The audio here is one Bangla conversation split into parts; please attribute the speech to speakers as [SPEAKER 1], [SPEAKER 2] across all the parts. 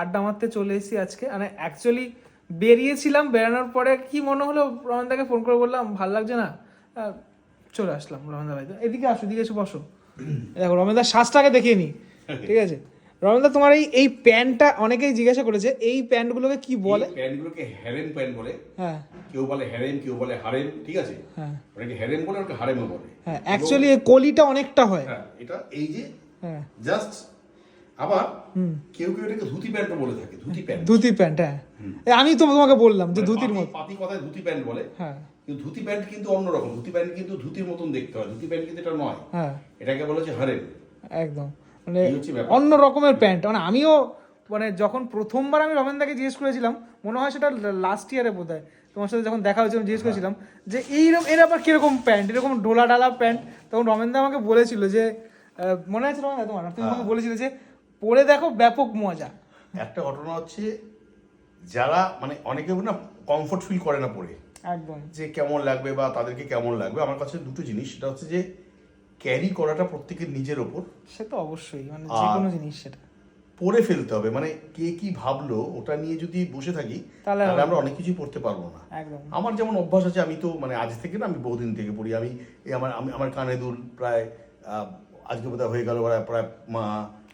[SPEAKER 1] আড্ডা মারতে চলে এসেছি আজকে। মানে অ্যাকচুয়ালি বেরিয়েছিলাম বেরানোর পরে কি মনে হলো? রমেনদাকে ফোন করে বললাম ভালো লাগছে না? চলে আসলাম রমেনদা বাড়িতে। এদিকে আসো এদিকে এসে বসো। দেখো রমেনদার শ্বাসটাকে দেখিয়ে নি ঠিক আছে? রমেনদা তোমার এই এই প্যান্টটা অনেকেই জিজ্ঞাসা করেছে এই প্যান্টগুলোকে কি বলে?
[SPEAKER 2] প্যান্টগুলোকে হ্যারেম প্যান্ট বলে।
[SPEAKER 1] হ্যাঁ।
[SPEAKER 2] কেউ বলে হ্যারেম কেউ বলে হারেম ঠিক আছে?
[SPEAKER 1] হ্যাঁ।
[SPEAKER 2] অনেকে হ্যারেম বলে অনেকে হারেমও বলে।
[SPEAKER 1] হ্যাঁ অ্যাকচুয়ালি এই কলিটা অনেকটা হয়।
[SPEAKER 2] হ্যাঁ এটা এই যে
[SPEAKER 1] হ্যাঁ।
[SPEAKER 2] জাস্ট আবার কেউ কেউ এটাকে ধুতি প্যান্টও বলে থাকে ধুতি প্যান্ট।
[SPEAKER 1] ধুতি প্যান্ট হ্যাঁ। আমি তো তোমাকে বললাম যে
[SPEAKER 2] মানে
[SPEAKER 1] ধুতির মতো
[SPEAKER 2] পাতি কথায় ধুতি প্যান্ট বলে।
[SPEAKER 1] হ্যাঁ।
[SPEAKER 2] কিন্তু ধুতি প্যান্ট কিন্তু অন্যরকম ধুতি প্যান্ট কিন্তু ধুতির মতন দেখতে হয় ধুতি প্যান্ট কিন্তু এটা নয়।
[SPEAKER 1] হ্যাঁ।
[SPEAKER 2] এটাকে বলা হচ্ছে হারেম
[SPEAKER 1] একদম। মানে। অন্য রকমের প্যান্ট। মানে আমিও মানে যখন প্রথমবার আমি রমেনদাকে জিজ্ঞেস করেছিলাম মনে হয় সেটা লাস্ট ইয়ারে বোধ হয় তোমার সাথে যখন দেখা হয়েছিল আমি জিজ্ঞেস করেছিলাম যে এইরকম এর আবার কীরকম প্যান্ট? এরকম ডোলা ডালা প্যান্ট? তখন রমেনদা আমাকে বলেছিল যে মনে আছে রমেনদা তোমার? তুমি আমাকে বলেছিলে যে পরে দেখো ব্যাপক মজা।
[SPEAKER 2] একটা ঘটনা হচ্ছে যারা মানে অনেকে না কমফোর্ট ফিল করে না পড়ে।
[SPEAKER 1] একদম।
[SPEAKER 2] যে কেমন লাগবে বা তাদেরকে কেমন লাগবে। আমার কাছে দুটো জিনিস সেটা হচ্ছে যে ক্যারি করাটা প্রত্যেকের নিজের ওপর
[SPEAKER 1] সে তো অবশ্যই মানে যে কোনো জিনিস সেটা।
[SPEAKER 2] পড়ে ফেলতে হবে। মানে কে কি ভাবলো ওটা নিয়ে যদি বসে থাকি
[SPEAKER 1] তাহলে
[SPEAKER 2] আমরা অনেক কিছুই পড়তে পারব না। আমার যেমন অভ্যাস আছে আমি তো মানে আজ থেকে না আমি বহুদিন থেকে পড়ি। আমি আমার আমার কানে দুল প্রায় আজকে বোধহয় হয়ে গেল প্রায় মা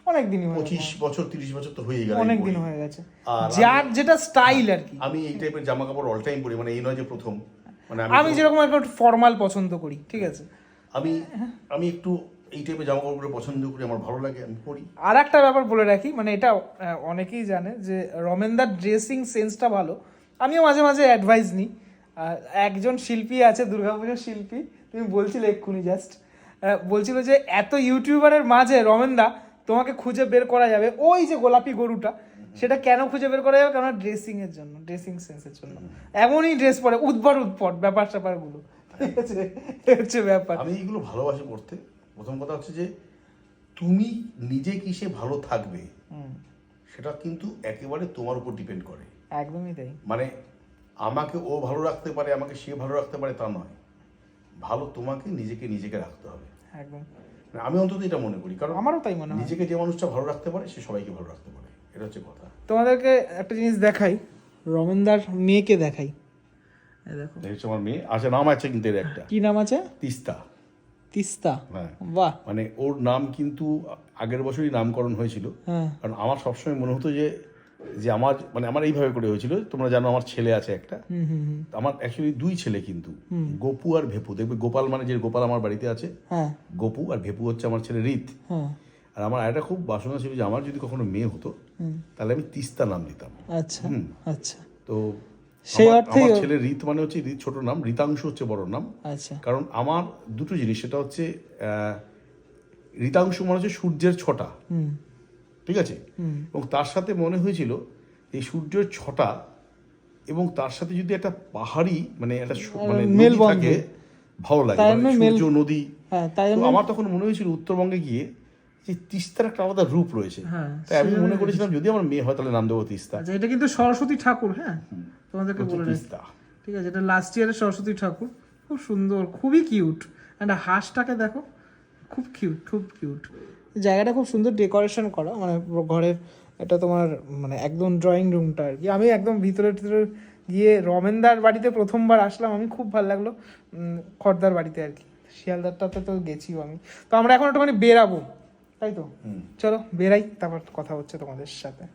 [SPEAKER 1] অনেক দিনই
[SPEAKER 2] পঁচিশ বছর তিরিশ বছর তো হয়ে গেল
[SPEAKER 1] অনেক দিন হয়ে গেছে।
[SPEAKER 2] আর
[SPEAKER 1] যার যেটা স্টাইল আর কি।
[SPEAKER 2] আমি এই টাইপের জামা কাপড় অল টাইম পরি মানে এই নয় যে প্রথম। মানে আমি
[SPEAKER 1] আমি যেরকম একটু ফর্মাল পছন্দ করি ঠিক আছে?
[SPEAKER 2] আমি আমি একটু এই টাইপের জামা কাপড় পছন্দ করি আমার ভালো লাগে আমি পরি।
[SPEAKER 1] আর একটা ব্যাপার বলে রাখি মানে এটা অনেকেই জানে যে রমেনদার ড্রেসিং সেন্সটা ভালো। আমিও মাঝে মাঝে অ্যাডভাইস নিই। একজন শিল্পী আছে দুর্গাপুজোর শিল্পী তুমি বলছিলে এক্ষুনি জাস্ট বলছিল যে এত ইউটিউবারের মাঝে রমেনদা তোমাকে খুঁজে বের করা যাবে। ওই যে গোলাপি গরুটা সেটা কেন খুঁজে বের করা যাবে? কারণ ড্রেসিং এর জন্য ড্রেসিং সেন্সের জন্য। এমনই ড্রেস পরে উদ্ভট উদ্ভট ব্যাপার স্যাপারগুলো ঠিক আছে হচ্ছে ব্যাপার।
[SPEAKER 2] আমি এইগুলো ভালোবাসি পড়তে। প্রথম কথা হচ্ছে যে তুমি নিজে কিসে ভালো থাকবে সেটা কিন্তু একেবারে তোমার উপর ডিপেন্ড করে।
[SPEAKER 1] একদমই তাই।
[SPEAKER 2] মানে আমাকে ও ভালো রাখতে পারে আমাকে সে ভালো রাখতে পারে তা নয়। ভালো তোমাকে নিজেকে নিজেকে রাখতে হবে।
[SPEAKER 1] একদম।
[SPEAKER 2] আমি অন্তত এটা মনে করি। কারণ
[SPEAKER 1] আমারও তাই মনে হয়।
[SPEAKER 2] নিজেকে যে মানুষটা ভালো রাখতে পারে সে সবাইকে ভালো রাখতে পারে। এটা হচ্ছে কথা।
[SPEAKER 1] তোমাদেরকে একটা জিনিস দেখাই রমেনদার মেয়েকে দেখাই। দেখো।
[SPEAKER 2] আমার মেয়ে। আচ্ছা নাম আছে কিন্তু এর একটা।
[SPEAKER 1] কি নাম আছে?
[SPEAKER 2] তিস্তা।
[SPEAKER 1] তিস্তা?
[SPEAKER 2] হ্যাঁ।
[SPEAKER 1] বাহ।
[SPEAKER 2] মানে ওর নাম কিন্তু আগের বছরই নামকরণ হয়েছিল।
[SPEAKER 1] হ্যাঁ।
[SPEAKER 2] কারণ আমার সবসময় মনে হতো যে যে আমার মানে আমার এইভাবে করে হয়েছিল তোমরা জানো আমার ছেলে আছে একটা। আমার অ্যাকচুয়ালি দুই ছেলে কিন্তু গোপু আর ভেপু। দেখবে গোপাল মানে যে গোপাল আমার বাড়িতে আছে
[SPEAKER 1] হ্যাঁ।
[SPEAKER 2] গোপু আর ভেপু হচ্ছে আমার ছেলে রীত।
[SPEAKER 1] হ্যাঁ।
[SPEAKER 2] আর আমার একটা খুব বাসনা ছিল যে আমার যদি কখনো মেয়ে হতো তাহলে আমি তিস্তা নাম দিতাম।
[SPEAKER 1] আচ্ছা আচ্ছা।
[SPEAKER 2] তো
[SPEAKER 1] সেই অর্থেই
[SPEAKER 2] আমার ছেলে রীত মানে হচ্ছে রীত ছোট নাম রীতাংশ হচ্ছে বড় নাম।
[SPEAKER 1] আচ্ছা।
[SPEAKER 2] কারণ আমার দুটো জিনিস সেটা হচ্ছে আহ, রীতাংশ মানে হচ্ছে সূর্যের ছটা।
[SPEAKER 1] হুম।
[SPEAKER 2] ঠিক আছে? এবং তার সাথে মনে হয়েছিল এই সূর্যের ছটা এবং তার সাথে যদি একটা পাহাড়ি মানে একটা মানে থাকে ভালো লাগে মানে
[SPEAKER 1] মেল-
[SPEAKER 2] সূর্য নদী।
[SPEAKER 1] হ্যাঁ আমি
[SPEAKER 2] আমার তখন মনে হয়েছিল উত্তরবঙ্গে গিয়ে যে তিস্তার একটা আলাদা রূপ রয়েছে।
[SPEAKER 1] হ্যাঁ,
[SPEAKER 2] তাই আমি মনে করেছিলাম যদি আমার মেয়ে হয় তাহলে নাম দেবো তিস্তা।
[SPEAKER 1] আচ্ছা এটা কিন্তু সরস্বতী ঠাকুর হ্যাঁ? তোমাদেরকে বলে
[SPEAKER 2] তিস্তা।
[SPEAKER 1] ঠিক আছে এটা লাস্ট ইয়ারের সরস্বতী ঠাকুর খুব সুন্দর খুবই কিউট অ্যান্ড হাঁসটাকে দেখো খুব কিউট খুব কিউট জায়গাটা খুব সুন্দর ডেকোরেশন করা মানে ঘরের এটা তোমার মানে একদম ড্রয়িং রুমটা আর কি আমি একদম ভিতরে ভিতরে গিয়ে রমেনদার বাড়িতে প্রথমবার আসলাম আমি খুব ভালো লাগল খর্দার বাড়িতে আর কি শিয়ালদারটাতে তো গেছিও আমি। তো আমরা এখন একটুখানি বেরাবো তাই তো? চলো বেরাই তারপর কথা হচ্ছে তোমাদের সাথে।